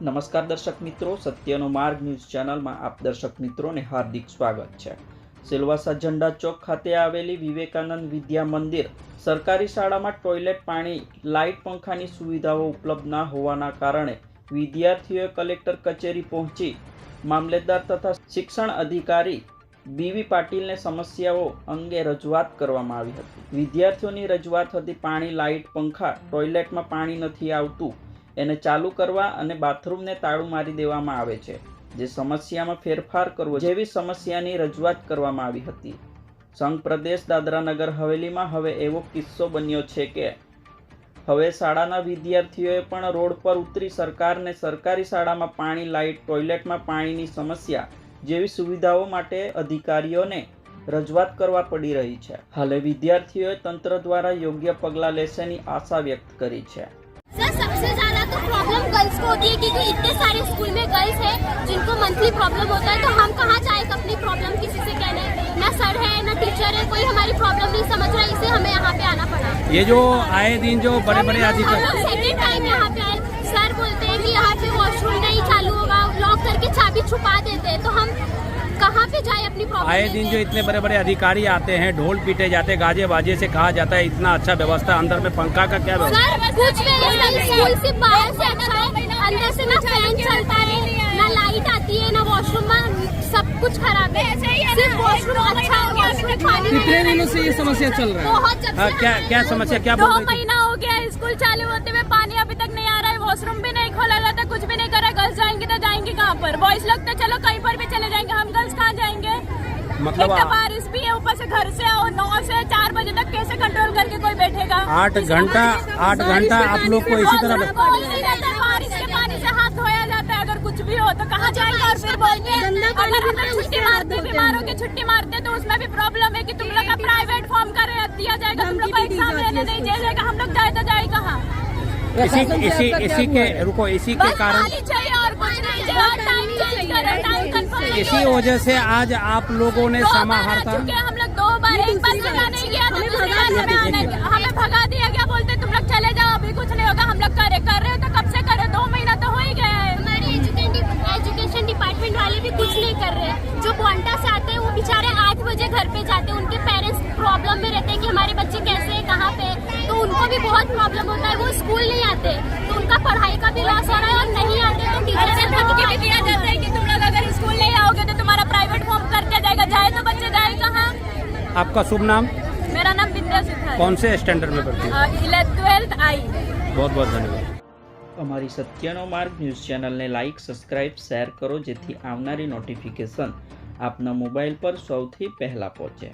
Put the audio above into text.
નમસ્કાર દર્શક મિત્રો, સત્યનો માર્ગ ન્યૂઝ ચેનલમાં આપ દર્શક મિત્રોને હાર્દિક સ્વાગત છે. સિલવાસા ઝંડા ચોક ખાતે આવેલી વિવેકાનંદ વિદ્યા મંદિર સરકારી શાળામાં ટોયલેટ, પાણી, લાઇટ પંખાની સુવિધાઓ ઉપલબ્ધ ના હોવાના કારણે વિદ્યાર્થીઓએ કલેક્ટર કચેરી પહોંચી મામલેદાર તથા શિક્ષણ અધિકારી બીવી પાટીલને સમસ્યાઓ અંગે રજૂઆત કરવામાં આવી હતી. વિદ્યાર્થીઓની રજૂઆત હતી પાણી, લાઇટ, પંખા, ટોયલેટમાં પાણી નથી આવતું, એને ચાલુ કરવા અને બાથરૂમને તાળું મારી દેવામાં આવે છે, જે સમસ્યામાં ફેરફાર કરવો જેવી સમસ્યાની રજૂઆત કરવામાં આવી હતી. સંઘ પ્રદેશ દાદરા નગર હવેલીમાં હવે એવો કિસ્સો બન્યો છે કે, હવે શાળાના વિદ્યાર્થીઓએ પણ રોડ પર ઉતરી સરકારને સરકારી શાળામાં પાણી, લાઇટ, ટોયલેટમાં પાણીની સમસ્યા જેવી સુવિધાઓ માટે અધિકારીઓને રજૂઆત કરવા પડી રહી છે હાલે વિદ્યાર્થીઓએ તંત્ર દ્વારા યોગ્ય પગલાં લેશેની આશા વ્યક્ત કરી છે सर सबसे ज्यादा तो प्रॉब्लम गर्ल्स को होती है क्योंकि इतने सारे स्कूल में गर्ल्स हैं जिनको मंथली प्रॉब्लम होता है तो हम कहाँ जाए अपनी प्रॉब्लम किसी से कहने ना सर है ना टीचर है कोई हमारी प्रॉब्लम नहीं समझ रहा इसे हमें यहाँ पे आना पड़ा ये जो आए दिन जो बड़े बड़े हम अधिकारी लोग सेकेंड टाइम यहाँ पे आए सर बोलते हैं कि यहाँ पे वॉशरूम नहीं चालू होगा लॉक करके चाबी छुपा देते हैं तो हम कहाँ पे जाए अपनी आए दिन जो इतने बड़े बड़े अधिकारी आते हैं ढोल पीटे जाते हैं गाजे बाजे से कहा जाता है इतना अच्छा व्यवस्था अंदर में पंखा का क्या व्यवस्था? सर कुछ स्कूल से बाहर से अच्छा है अंदर से ना फ़ैन चलता है ना लाइट आती है ना वॉशरूम में सब कुछ खराब है। सिर्फ़ वॉशरूम अच्छा है वॉशरूम कितने दिनों से ये समस्या चल रहा है। हाँ, क्या क्या समस्या क्या दो महीना हो गया है, स्कूल चालू होते हुए पानी अभी तक नहीं आ रहा है वॉशरूम भी नहीं खोला जाता कुछ भी नहीं करा जाएँगे तो जाएँगे कहाँ पर? बॉयज़ लोग तो चलो कहीं पर भी चले जाएँगे। हम गर्ल्स कहाँ जाएँगे? मतलब एक तो आ- बारिश भी है ऊपर से घर से आओ नौ से चार बजे तक कैसे कंट्रोल करके कोई बैठेगा? आठ घंटा आठ घंटा आप लोग को इसी तरह बारिश के पानी से हाथ धोया जाता है अगर कुछ भी हो तो कहाँ जाएँगे और फिर बोलते हैं अगर हम लोग छुट्टी मारते बीमारों की छुट्टी मारते तो उसमें भी प्रॉब्लम है की तुम लोग का प्राइवेट फॉर्म कर दिया जाएगा तुम लोग को एग्ज़ाम लेने नहीं दिया जाएगा हम लोग जाए तो जाए कहाँ? इसी इसी इसी के रुको इसी के कारण इसी वजह से आज आप लोगों ने समाहर्ता हम लोग दो बार एक बार नहीं गया तो दूसरी बार हमें आने हमें भगा दिया गया बोलते तुम लोग चले जाओ अभी कुछ नहीं होगा हम लोग करे कर रहे हो तो कब से करे दो महीना तो हो ही गया है। हमारे एजुकेशन एजुकेशन डिपार्टमेंट वाले भी कुछ नहीं कर रहे हैं। जो क्वांटा से आते हैं वो बेचारे आठ बजे घर पे जाते हैं। उनके पेरेंट्स प्रॉब्लम में रहते हैं कि हमारे बच्चे कैसे हैं कहाँ पे तो उनको भी बहुत प्रॉब्लम होता है वो स्कूल नहीं आते। तो उनका पढ़ाई का भी लॉस हो रहा है और नहीं आते तो टीचर ऐसे धमकी भी दिया जाता है कि तुम लोग अगर स्कूल नहीं आओगे तो तुम्हारा प्राइवेट फॉर्म करके जाएगा जाए तो बच्चे जाए कहाँ आपका शुभ नाम मेरा नाम विद्या सिद्ध है कौन से स्टैंडर्ड में पढ़ती है ट्वेल्थ आई बहुत बहुत धन्यवाद અમારી સત્યનો માર્ગ ન્યૂઝ ચેનલને લાઇક સબસ્ક્રાઇબ શેર કરો જેથી આવનારી નોટિફિકેશન આપના મોબાઈલ પર સૌથી પહેલાં પહોંચે